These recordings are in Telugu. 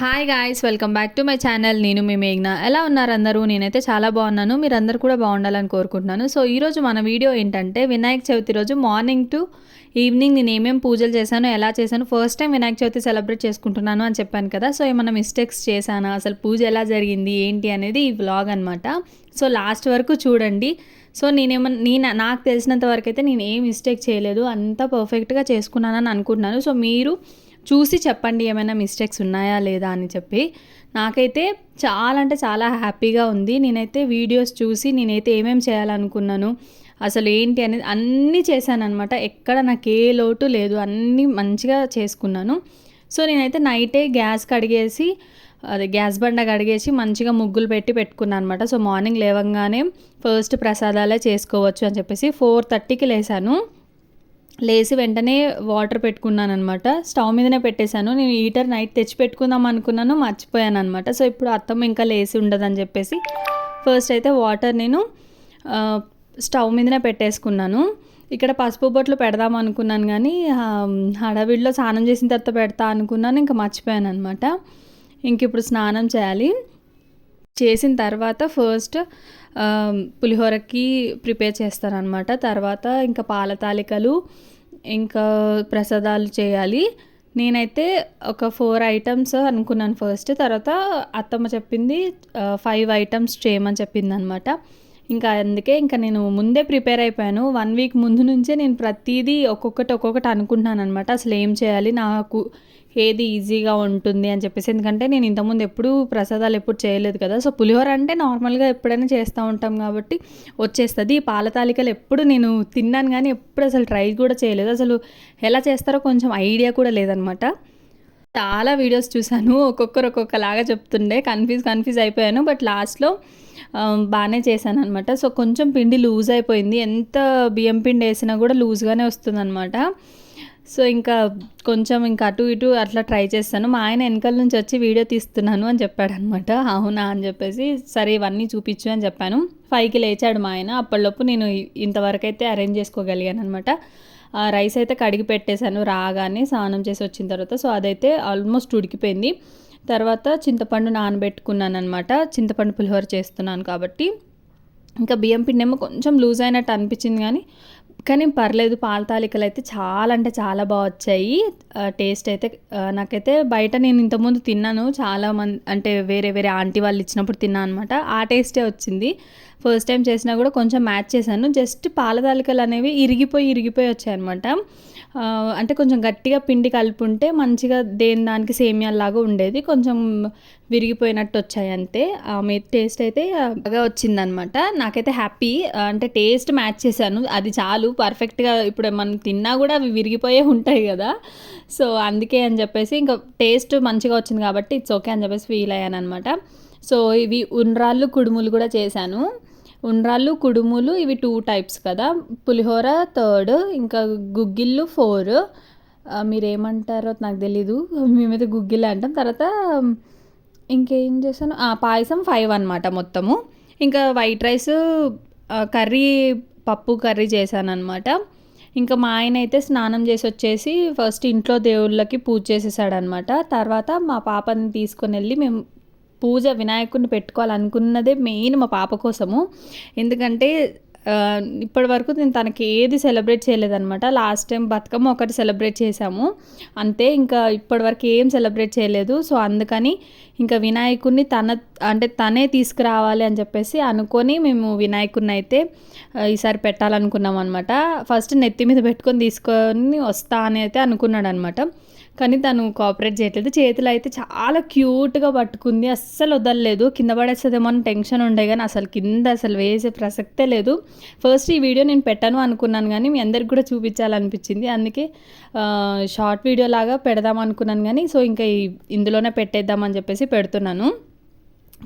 Hi guys welcome back to my channel నేను మీ మేఘ్న. ఎలా ఉన్నారు అందరూ? నేనైతే చాలా బాగున్నాను. మీరందరూ కూడా బాగుండాలని కోరుకుంటున్నాను. సో ఈరోజు మన వీడియో ఏంటంటే వినాయక చవితి రోజు మార్నింగ్ టు ఈవినింగ్ నేను ఏమేమి పూజలు చేశాను ఎలా చేశాను first time Vinayaka Chavithi celebrate చేసుకుంటున్నాను అని చెప్పాను కదా. సో ఏమైనా మిస్టేక్స్ చేశానా? అసలు పూజ ఎలా జరిగింది? ఏంటి అనేది ఈ వ్లాగ్ అనమాట సో లాస్ట్ వరకు చూడండి. సో నేనేమన్నా నేను నాకు తెలిసినంత వరకు అయితే నేను ఏ మిస్టేక్ చేయలేదు. అంతా పర్ఫెక్ట్గా చేసుకున్నానని అనుకుంటున్నాను. సో మీరు చూసి చెప్పండి ఏమైనా మిస్టేక్స్ ఉన్నాయా లేదా అని చెప్పి. నాకైతే చాలా అంటే చాలా హ్యాపీగా ఉంది. నేనైతే వీడియోస్ చూసి నేనైతే ఏమేమి చేయాలనుకున్నాను అసలు ఏంటి అనేది అన్నీ చేశానమాట ఎక్కడ నాకు ఏ లోటు లేదు అన్నీ మంచిగా చేసుకున్నాను. సో నేనైతే నైటే గ్యాస్ కడిగేసి అదే గ్యాస్ బండ కడిగేసి మంచిగా ముగ్గులు పెట్టి పెట్టుకున్నాను అనమాట సో మార్నింగ్ లేవంగానే ఫస్ట్ ప్రసాదాలే చేసుకోవచ్చు అని చెప్పేసి ఫోర్ థర్టీకి లేసాను. లేచి వెంటనే వాటర్ పెట్టుకున్నాను అనమాట స్టవ్ మీదనే పెట్టేశాను. నేను హీటర్ నైట్ తెచ్చి పెట్టుకుందాం అనుకున్నాను మర్చిపోయాను అనమాట సో ఇప్పుడు అత్తమ్మ ఇంకా లేసి ఉండదని చెప్పేసి ఫస్ట్ అయితే వాటర్ నేను స్టవ్ మీదనే పెట్టేసుకున్నాను. ఇక్కడ పసుపు బొట్లు పెడదాం అనుకున్నాను కానీ హడావిడిలో స్నానం చేసిన తర్వాత పెడతా అనుకున్నాను ఇంకా మర్చిపోయాను అనమాట ఇంక ఇప్పుడు స్నానం చేయాలి. చేసిన తర్వాత ఫస్ట్ పులిహోరకి ప్రిపేర్ చేస్తారనమాట తర్వాత ఇంకా పాల తాలికలు ఇంకా ప్రసాదాలు చేయాలి. నేనైతే ఒక ఫోర్ ఐటమ్స్ అనుకున్నాను ఫస్ట్ తర్వాత అత్తమ్మ చెప్పింది ఫైవ్ ఐటమ్స్ చేయమని చెప్పింది అనమాట ఇంకా అందుకే ఇంకా నేను ముందే ప్రిపేర్ అయిపోయాను. వన్ వీక్ ముందు నుంచే నేను ప్రతిదీ ఒక్కొక్కటి ఒక్కొక్కటి అనుకుంటున్నాను అనమాట అసలు ఏం చేయాలి? నాకు ఏది ఈజీగా ఉంటుంది అని చెప్పేసి. ఎందుకంటే నేను ఇంతకుముందు ఎప్పుడు ప్రసాదాలు ఎప్పుడు చేయలేదు కదా. సో పులిహోర అంటే నార్మల్గా ఎప్పుడైనా చేస్తూ ఉంటాం కాబట్టి వచ్చేస్తుంది. పాల తాలికలు ఎప్పుడు నేను తిన్నాను కానీ ఎప్పుడు అసలు ట్రై కూడా చేయలేదు. అసలు ఎలా చేస్తారో కొంచెం ఐడియా కూడా లేదనమాట. చాలా వీడియోస్ చూశాను. ఒక్కొక్కరు ఒక్కొక్కలాగా చెప్తుండే. కన్ఫ్యూజ్ కన్ఫ్యూజ్ అయిపోయాను. బట్ లాస్ట్లో బాగానే చేశాను అనమాట సో కొంచెం పిండి లూజ్ అయిపోయింది. ఎంత బియ్యం పిండి వేసినా కూడా లూజ్గానే వస్తుంది అనమాట సో ఇంకా కొంచెం ఇంకా అటు ఇటు అట్లా ట్రై చేస్తాను. మా ఆయన వెనకాల నుంచి వచ్చి వీడియో తీస్తున్నాను అని చెప్పాడు అనమాట అవునా అని చెప్పేసి సరే ఇవన్నీ చూపించు అని చెప్పాను. ఫైవ్కి లేచాడు మా ఆయన. అప్పటిలోపు నేను ఇంతవరకు అయితే అరేంజ్ చేసుకోగలిగాను అనమాట రైస్ అయితే కడిగి పెట్టేశాను రాగానే స్నానం చేసి వచ్చిన తర్వాత. సో అదైతే ఆల్మోస్ట్ ఉడికిపోయింది. తర్వాత చింతపండు నానబెట్టుకున్నాను అనమాట చింతపండు పులిహోర చేస్తున్నాను కాబట్టి. ఇంకా బియ్యం పిండి ఏమో కొంచెం లూజ్ అయినట్టు అనిపించింది కానీ కానీ పర్లేదు పాల తాలికలు అయితే చాలా అంటే చాలా బాగా వచ్చాయి. టేస్ట్ అయితే నాకైతే బయట నేను ఇంతకుముందు తిన్నాను. చాలా మంది అంటే వేరే వేరే ఆంటీ వాళ్ళు ఇచ్చినప్పుడు తిన్నాను అనమాట ఆ టేస్టే వచ్చింది. ఫస్ట్ టైం చేసినా కూడా కొంచెం మ్యాచ్ చేశాను. జస్ట్ పాల తాలికలు అనేవి ఇరిగిపోయి ఇరిగిపోయి వచ్చాయన్నమాట. అంటే కొంచెం గట్టిగా పిండి కలుపుంటే మంచిగా దేని దానికి సేమియాలాగా ఉండేది. కొంచెం విరిగిపోయినట్టు వచ్చాయి అంతే. మీ టేస్ట్ అయితే బాగా వచ్చిందనమాట. నాకైతే హ్యాపీ. అంటే టేస్ట్ మ్యాచ్ చేశాను. అది చాలు పర్ఫెక్ట్గా ఇప్పుడు మనం తిన్నా కూడా అవి విరిగిపోయే ఉంటాయి కదా. సో అందుకే అని చెప్పేసి ఇంకా టేస్ట్ మంచిగా వచ్చింది కాబట్టి ఇట్స్ ఓకే అని చెప్పేసి ఫీల్ అయ్యాను అనమాట సో ఇవి ఉండ్రాళ్ళు కుడుములు కూడా చేశాను. ఉండ్రాళ్ళు కుడుములు ఇవి టూ టైప్స్ కదా. పులిహోర థర్డ్ ఇంకా గుగ్గిళ్ళు ఫోర్ మీరేమంటారో నాకు తెలీదు. మేమైతే గుగ్గిళ్ళు అంటాం. తర్వాత ఇంకేం చేశాను? పాయసం ఫైవ్ అనమాట మొత్తము. ఇంకా వైట్ రైస్ కర్రీ పప్పు కర్రీ చేశాను అనమాట ఇంకా మా ఆయన అయితే స్నానం చేసి వచ్చేసి ఫస్ట్ ఇంట్లో దేవుళ్ళకి పూజ చేసేసాడనమాట తర్వాత మా పాపని తీసుకొని వెళ్ళి మేము పూజ వినాయకుడిని పెట్టుకోవాలనుకున్నదే మెయిన్ మా పాప కోసము. ఎందుకంటే ఇప్పటి వరకు నేను తనకి ఏది సెలబ్రేట్ చేయలేదనమాట లాస్ట్ టైం బతుకమ్మ ఒకటి సెలబ్రేట్ చేశాము. అంతే ఇంకా ఇప్పటి వరకు ఏం సెలబ్రేట్ చేయలేదు. సో అందుకని ఇంకా వినాయకుడిని తన అంటే తనే తీసుకురావాలి అని చెప్పేసి అనుకొని మేము వినాయకుడిని అయితే ఈసారి పెట్టాలనుకున్నాం అనమాట ఫస్ట్ నెత్తి మీద పెట్టుకొని తీసుకొని వస్తా అని అయితే అనుకున్నాడు అనమాట కానీ తను కోఆపరేట్ చేయట్లేదు. చేతులు అయితే చాలా క్యూట్గా పట్టుకుంది. అస్సలు వదలలేదు. కింద పడేస్తుందేమో అని టెన్షన్ ఉండే కానీ అసలు కింద అసలు వేసే ప్రసక్తే లేదు. ఫస్ట్ ఈ వీడియో నేను పెట్టాను అనుకున్నాను కానీ మీ అందరికి కూడా చూపించాలనిపించింది. అందుకే షార్ట్ వీడియో లాగా పెడదాం అనుకున్నాను కానీ సో ఇంకా ఇందులోనే పెట్టేద్దామని చెప్పేసి పెడుతున్నాను.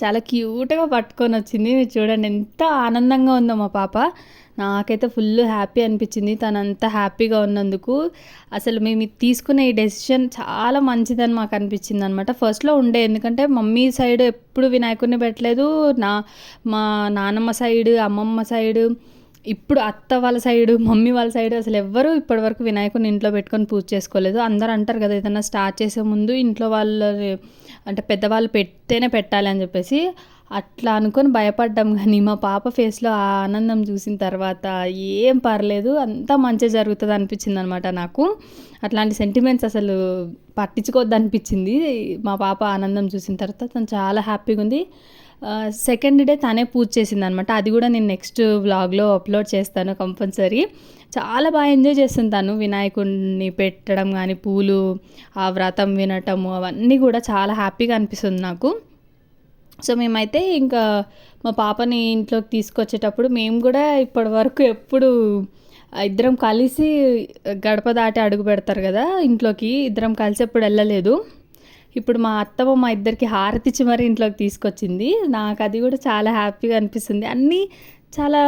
చాలా క్యూట్గా పట్టుకొని వచ్చింది. చూడండి ఎంత ఆనందంగా ఉందో మా పాప. నాకైతే ఫుల్ హ్యాపీ అనిపించింది. తనంత హ్యాపీగా ఉన్నందుకు. అసలు మేము తీసుకునే ఈ డెసిషన్ చాలా మంచిదని మాకు అనిపించింది అనమాట ఫస్ట్లో ఉండే ఎందుకంటే మమ్మీ సైడ్ ఎప్పుడు వినాయకుడిని పెట్టలేదు. నా మా నానమ్మ సైడ్ అమ్మమ్మ సైడ్ ఇప్పుడు అత్త వాళ్ళ సైడ్ మమ్మీ వాళ్ళ సైడ్ అసలు ఎవ్వరూ ఇప్పటివరకు వినాయకుని ఇంట్లో పెట్టుకొని పూజ చేసుకోలేదు. అందరు అంటారు కదా ఏదైనా స్టార్ట్ చేసే ముందు ఇంట్లో వాళ్ళ అంటే పెద్దవాళ్ళు పెడితేనే పెట్టాలి అని చెప్పేసి. అట్లా అనుకొని భయపడ్డాం. కానీ మా పాప ఫేస్లో ఆ ఆనందం చూసిన తర్వాత ఏం పర్లేదు అంతా మంచిగా జరుగుతుంది అనిపించింది అనమాట నాకు. అట్లాంటి సెంటిమెంట్స్ అసలు పట్టించుకోవద్దు అనిపించింది. మా పాప ఆనందం చూసిన తర్వాత తను చాలా హ్యాపీగా ఉంది. సెకండ్ డే తనే పూజ చేసింది అనమాట అది కూడా నేను నెక్స్ట్ వ్లాగ్లో అప్లోడ్ చేస్తాను కంపల్సరీ చాలా బాగా ఎంజాయ్ చేస్తుంది తను. వినాయకుడిని పెట్టడం కానీ పూలు ఆ వ్రతం వినటము అవన్నీ కూడా చాలా హ్యాపీగా అనిపిస్తుంది నాకు. సో మేమైతే ఇంకా మా పాపని ఇంట్లోకి తీసుకొచ్చేటప్పుడు మేము కూడా ఇప్పటి వరకు ఎప్పుడు ఇద్దరం కలిసి గడప దాటి అడుగు పెడతారు కదా ఇంట్లోకి ఇద్దరం కలిసి ఎప్పుడు వెళ్ళలేదు. ఇప్పుడు మా అత్తమ్మ మా ఇద్దరికి హారతి ఇచ్చి మరి ఇంట్లోకి తీసుకొచ్చింది. నాకు అది కూడా చాలా హ్యాపీగా అనిపిస్తుంది. అన్నీ చాలా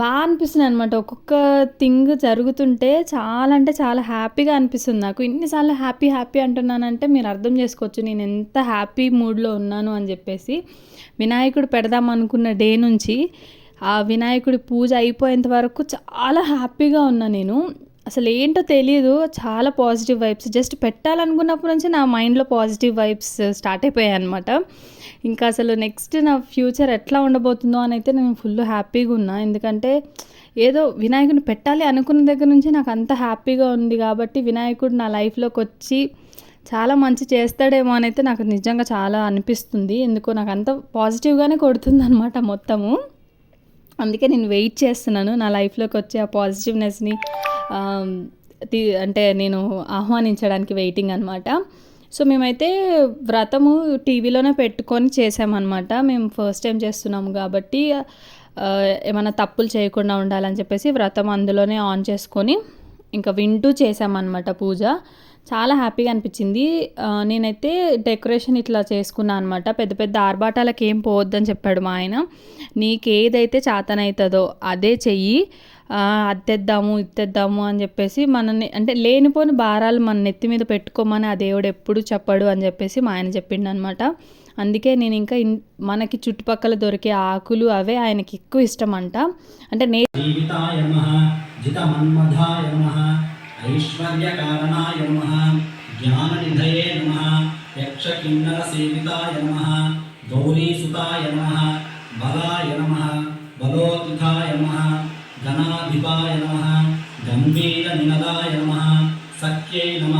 బాగా అనిపిస్తుంది అనమాట ఒక్కొక్క థింగ్ జరుగుతుంటే చాలా అంటే చాలా హ్యాపీగా అనిపిస్తుంది నాకు. ఇన్నిసార్లు హ్యాపీ హ్యాపీ అంటున్నానంటే మీరు అర్థం చేసుకోవచ్చు. నేను ఎంత హ్యాపీ మూడ్లో ఉన్నాను అని చెప్పేసి వినాయకుడు పెడదాం అనుకున్న డే నుంచి ఆ వినాయకుడి పూజ అయిపోయేంత వరకు చాలా హ్యాపీగా ఉన్నా నేను. అసలు ఏంటో తెలియదు చాలా పాజిటివ్ వైబ్స్ జస్ట్ పెట్టాలనుకున్నప్పటి నుంచి నా మైండ్లో పాజిటివ్ వైబ్స్ స్టార్ట్ అయిపోయాయి అనమాట ఇంకా అసలు నెక్స్ట్ నా ఫ్యూచర్ ఎట్లా ఉండబోతుందో అని అయితే నేను ఫుల్ హ్యాపీగా ఉన్నా. ఎందుకంటే ఏదో వినాయకుడిని పెట్టాలి అనుకున్న దగ్గర నుంచి నాకు అంత హ్యాపీగా ఉంది కాబట్టి వినాయకుడు నా లైఫ్లోకి వచ్చి చాలా మంచి చేస్తాడేమో అని అయితే నాకు నిజంగా చాలా అనిపిస్తుంది. ఎందుకో నాకు అంత పాజిటివ్గానే కొడుతుంది అనమాట మొత్తము. అందుకే నేను వెయిట్ చేస్తున్నాను. నా లైఫ్లోకి వచ్చే ఆ పాజిటివ్నెస్ని అంటే నేను ఆహ్వానించడానికి వెయిటింగ్ అనమాట సో మేమైతే వ్రతము టీవీలోనే పెట్టుకొని చేసామన్నమాట. మేము ఫస్ట్ టైం చేస్తున్నాము కాబట్టి ఏమైనా తప్పులు చేయకుండా ఉండాలని చెప్పేసి వ్రతం అందులోనే ఆన్ చేసుకొని ఇంకా వింటూ చేసామన్నమాట పూజ. చాలా హ్యాపీగా అనిపించింది. నేనైతే డెకరేషన్ ఇట్లా చేసుకున్నాను అనమాట పెద్ద పెద్ద ఆర్భాటాలకు ఏం పోవద్దని చెప్పాడు మా ఆయన. నీకేదైతే చేతనవుతుందో చాతనవుతుందో అదే చెయ్యి. అద్దెద్దాము ఇత్తేద్దాము అని చెప్పేసి మనని అంటే లేనిపోని భారాలు మన నెత్తి మీద పెట్టుకోమని ఆ దేవుడు ఎప్పుడు చెప్పడు అని చెప్పేసి మా ఆయన చెప్పిండు అనమాట అందుకే నేను ఇంకా మనకి చుట్టుపక్కల దొరికే ఆకులు అవే ఆయనకి ఎక్కువ ఇష్టం అంట అంటే నే ఐశ్వర్యకారణాయ నమ జ్ఞాననిధయే నమ యక్షకిన్నర సేవితాయ నమ గౌరీసుతాయ నమ బలాయ నమ బలోతిథాయ నమ గణాధిపాయ నమ గంభీర నినదాయ నమ సఖ్యై నమ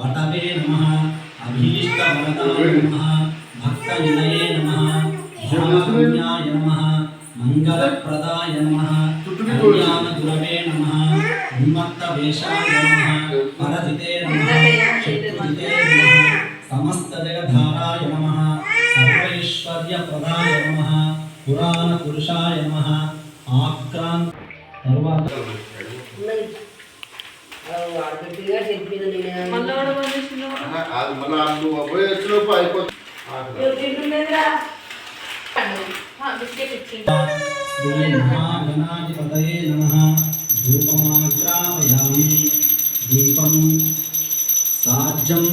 వటవే నమ అభీష్టవరదాయ నమ భక్తనిలయే నమ ధ్యానపుణ్యాయ నమ మంగళప్రదాయ నమ. కళ్యాణగురవే నమ. ఉన్మత్తవేషాయ నమ. పరజితే నమ. శత్రుజితే నమ. సమస్తజగధారాయ నమ. ఆక్రాంత తరువాత మళ్ళీ నువ్వు गणाधिपतये नमः धूपमाग्रापयामि दीपं साज्यं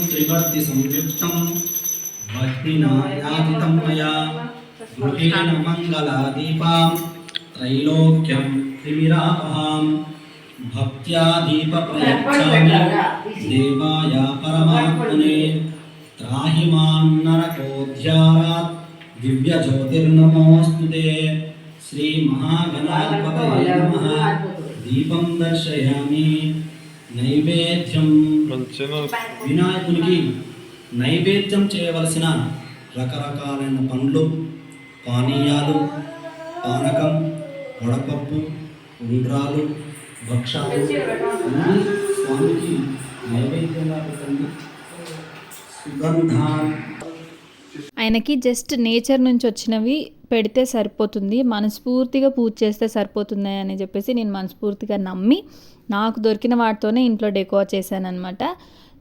मया गृहेण मङ्गलादीपां त्रैलोक्यं त्रिविरापहां भक्त्या दीपप्रयच्छामि देवाय परमात्मने त्राहि माँ దివ్య జ్యోతిర్నమోస్తు శ్రీ మహాగణాధిపతయ నమః దీపం దర్శయామి నైవేద్యం వినాయకునికి నైవేద్యం చేయవలసిన రకరకాలైన పండ్లు పానీయాలు పానకం వడపప్పు ఉండ్రాలు భక్షాలు స్వామికి నైవేద్యంగా పెట్టండి. సుగంధాన్ ఆయనకి జస్ట్ నేచర్ నుంచి వచ్చినవి పెడితే సరిపోతుంది మనస్ఫూర్తిగా పూజ చేస్తే సరిపోతుంది అని చెప్పేసి నేను మనస్ఫూర్తిగా నమ్మి నాకు దొరికిన వాటితోనే ఇంట్లో డెకోర్ చేశానమాట అనమాట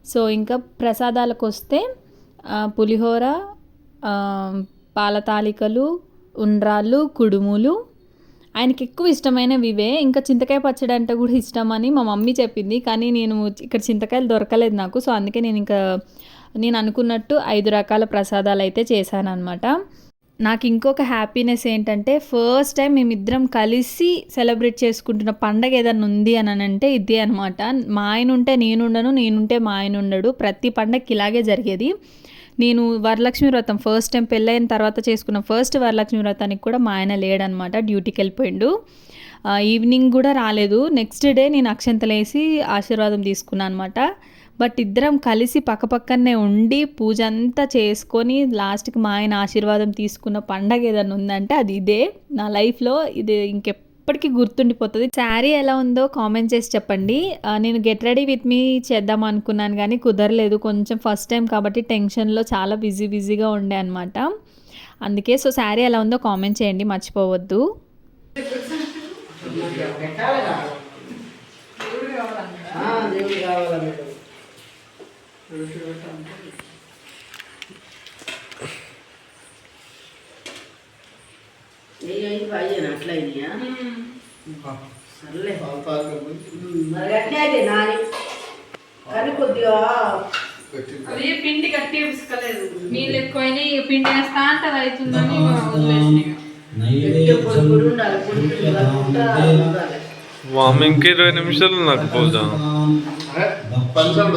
సో ఇంకా ప్రసాదాలకు వస్తే పులిహోర పాల తాలికలు ఉండ్రాళ్ళు కుడుములు. ఆయనకి ఎక్కువ ఇష్టమైనవి ఇవే. ఇంకా చింతకాయ పచ్చడి అంటే కూడా ఇష్టమని మా మమ్మీ చెప్పింది. కానీ నేను ఇక్కడ చింతకాయలు దొరకలేదు నాకు. సో అందుకే నేను ఇంకా నేను అనుకున్నట్టు ఐదు రకాల ప్రసాదాలు అయితే చేశాను అనమాట నాకు ఇంకొక హ్యాపీనెస్ ఏంటంటే ఫస్ట్ టైం మేమిద్దరం కలిసి సెలబ్రేట్ చేసుకుంటున్న పండగ ఏదైనా ఉంది అని అంటే ఇదే అనమాట మా ఆయన ఉంటే నేనుండను నేనుంటే మా ఆయన ఉండడు. ప్రతి పండగకి ఇలాగే జరిగేది. నేను వరలక్ష్మి వ్రతం ఫస్ట్ టైం పెళ్ళైన తర్వాత చేసుకున్న ఫస్ట్ వరలక్ష్మి వ్రతానికి కూడా మా ఆయన లేడనమాట డ్యూటీకి వెళ్ళిపోయిండు. ఈవినింగ్ కూడా రాలేదు. నెక్స్ట్ డే నేను అక్షంతలేసి ఆశీర్వాదం తీసుకున్నాను అనమాట బట్ ఇద్దరం కలిసి పక్కపక్కనే ఉండి పూజ అంతా చేసుకొని లాస్ట్కి మా ఆయన ఆశీర్వాదం తీసుకున్న పండగ ఏదైనా ఉందంటే అది ఇదే. నా లైఫ్లో ఇది ఇంకెప్పటికీ గుర్తుండిపోతుంది. శారీ ఎలా ఉందో కామెంట్ చేసి చెప్పండి. నేను గెట్ రెడీ విత్ మీ చేద్దాం అనుకున్నాను కానీ కుదరలేదు. కొంచెం ఫస్ట్ టైం కాబట్టి టెన్షన్లో చాలా బిజీ బిజీగా ఉండే అనమాట అందుకే సో శారీ ఎలా ఉందో కామెంట్ చేయండి మర్చిపోవద్దు. దేవుడు పయ్యాను అట్లా అయినాయా? సర్లే. మరి అట్లే అయితే నాని కానీ కొద్దిగా అది పిండి గట్టి పిసుకలేదు. నీళ్ళు ఎక్కువైనా పిండి వేస్తా అంటే అది అవుతుందని ఇరవై నిమిషాలు నాకు పూజ పంచాలు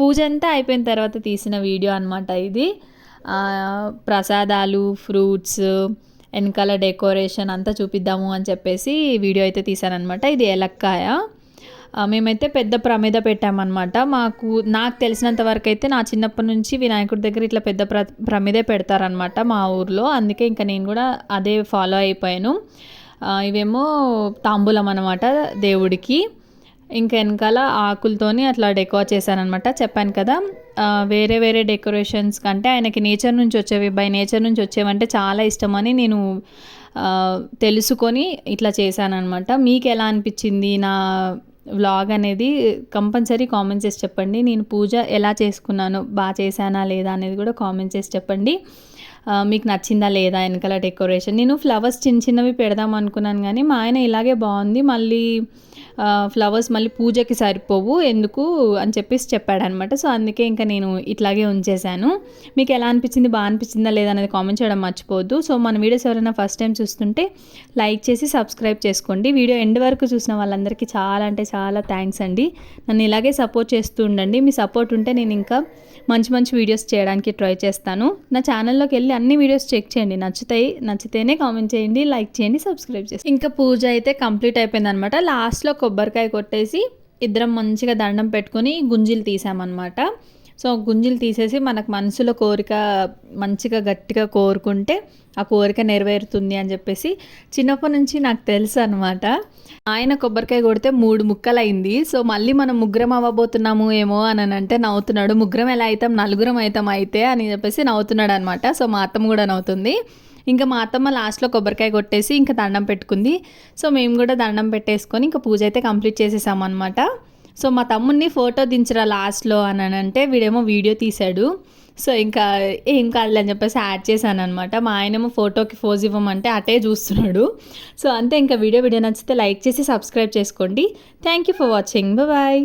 పూజ అంతా అయిపోయిన తర్వాత తీసిన వీడియో అనమాట ఇది. ప్రసాదాలు ఫ్రూట్స్ వెనకాల డెకరేషన్ అంతా చూపిద్దాము అని చెప్పేసి వీడియో అయితే తీసానమాట ఇది ఎలక్కాయ. మేమైతే పెద్ద ప్రమేద పెట్టామన్నమాట. మాకు నాకు తెలిసినంత వరకు అయితే నా చిన్నప్పటి నుంచి వినాయకుడి దగ్గర ఇట్లా పెద్ద ప్ర ప్రమేదే పెడతారనమాట మా ఊర్లో. అందుకే ఇంకా నేను కూడా అదే ఫాలో అయిపోయాను. ఇవేమో తాంబూలం అనమాట దేవుడికి. ఇంకా వెనకాల ఆకులతోని అట్లా డెకోర్ చేశానమాట చెప్పాను కదా వేరే వేరే డెకరేషన్స్ కంటే ఆయనకి నేచర్ నుంచి వచ్చేవి బై నేచర్ నుంచి వచ్చేవంటే చాలా ఇష్టమని నేను తెలుసుకొని ఇట్లా చేశానమాట మీకు ఎలా అనిపించింది? నా వ్లాగ్ అనేది కంపల్సరీ కామెంట్ చేసి చెప్పండి. నేను పూజ ఎలా చేసుకున్నాను బాగా చేశానా లేదా అనేది కూడా కామెంట్ చేసి చెప్పండి. మీకు నచ్చిందా లేదా వెనకాల డెకరేషన్. నేను ఫ్లవర్స్ చిన్న చిన్నవి పెడదాం అనుకున్నాను కానీ మా ఆయన ఇలాగే బాగుంది. మళ్ళీ ఫ్లవర్స్ మళ్ళీ పూజకి సరిపోవు ఎందుకు అని చెప్పేసి చెప్పాడనమాట సో అందుకే ఇంకా నేను ఇట్లాగే ఉంచేశాను. మీకు ఎలా అనిపించింది? బాగా అనిపించిందా? లేదా? అనేది కామెంట్ చేయడం మర్చిపోవద్దు. సో మన వీడియోస్ ఎవరైనా ఫస్ట్ టైం చూస్తుంటే లైక్ చేసి సబ్స్క్రైబ్ చేసుకోండి. వీడియో ఎండ్ వరకు చూసిన వాళ్ళందరికీ చాలా అంటే చాలా థ్యాంక్స్ అండి. నన్ను ఇలాగే సపోర్ట్ చేస్తూ ఉండండి. మీ సపోర్ట్ ఉంటే నేను ఇంకా మంచి మంచి వీడియోస్ చేయడానికి ట్రై చేస్తాను. నా ఛానల్లోకి వెళ్ళి అన్ని వీడియోస్ చెక్ చేయండి. నచ్చుతాయి నచ్చితేనే కామెంట్ చేయండి లైక్ చేయండి సబ్స్క్రైబ్ చేసి. ఇంకా పూజ అయితే కంప్లీట్ అయిపోయింది అనమాట లాస్ట్లో ఒక కొబ్బరికాయ కొట్టేసి ఇద్దరం మంచిగా దండం పెట్టుకొని గుంజీలు తీసామన్నమాట. సో గుంజీలు తీసేసి మనకు మనసులో కోరిక మంచిగా గట్టిగా కోరుకుంటే ఆ కోరిక నెరవేరుతుంది అని చెప్పేసి చిన్నప్పటి నుంచి నాకు తెలుసు అనమాట ఆయన కొబ్బరికాయ కొడితే మూడు ముక్కలు అయింది సో మళ్ళీ మనం ముగ్గురం అవ్వబోతున్నాము ఏమో అని అంటే నవ్వుతున్నాడు. ముగ్గురం ఎలా అవుతాం నలుగురం అవుతాం అయితే అని చెప్పేసి నవ్వుతున్నాడు అనమాట సో మా అత్తమ్మ కూడా నవ్వుతుంది. ఇంకా మా అత్తమ్మ లాస్ట్లో కొబ్బరికాయ కొట్టేసి ఇంకా దండం పెట్టుకుంది. సో మేము కూడా దండం పెట్టేసుకొని ఇంకా పూజ అయితే కంప్లీట్ చేసేసాం అనమాట సో మా తమ్ముడిని ఫోటో దించరా లాస్ట్లో అని అని అంటే వీడేమో వీడియో తీశాడు. సో ఇంకా ఏం కాదులే అని చెప్పేసి యాడ్ చేశాను అనమాట మా ఆయనేమో ఫోటోకి ఫోజ్ ఇవ్వమంటే అటే చూస్తున్నాడు. సో అంతే ఇంకా వీడియో వీడియో నచ్చితే లైక్ చేసి సబ్స్క్రైబ్ చేసుకోండి. Thank you for watching bye